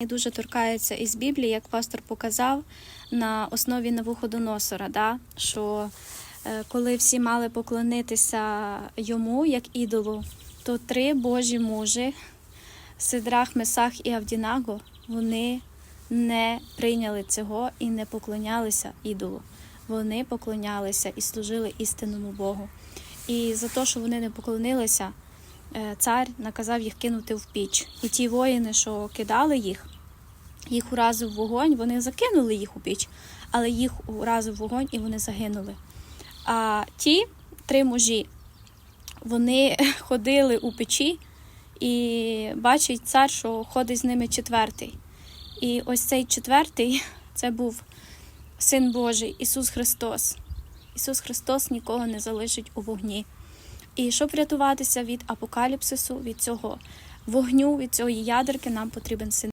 Дуже торкається із Біблії, як пастор показав на основі Навуходоносора, да? що е, коли всі мали поклонитися йому як ідолу, то три Божі мужі Сидрах, Месах і Авдінаго вони не прийняли цього і не поклонялися ідолу. Вони поклонялися і служили істинному Богу. І за те, що вони не поклонилися, цар наказав їх кинути в піч. І ті воїни, що кидали їх, їх уразив вогонь, вони закинули їх у піч, але їх уразив вогонь і вони загинули. А ті три мужі, вони ходили у печі і бачить цар, що ходить з ними четвертий. І ось цей четвертий це був Син Божий, Ісус Христос. Ісус Христос нікого не залишить у вогні. І щоб врятуватися від апокаліпсису, від цього вогню, від цієї ядерки, нам потрібен син.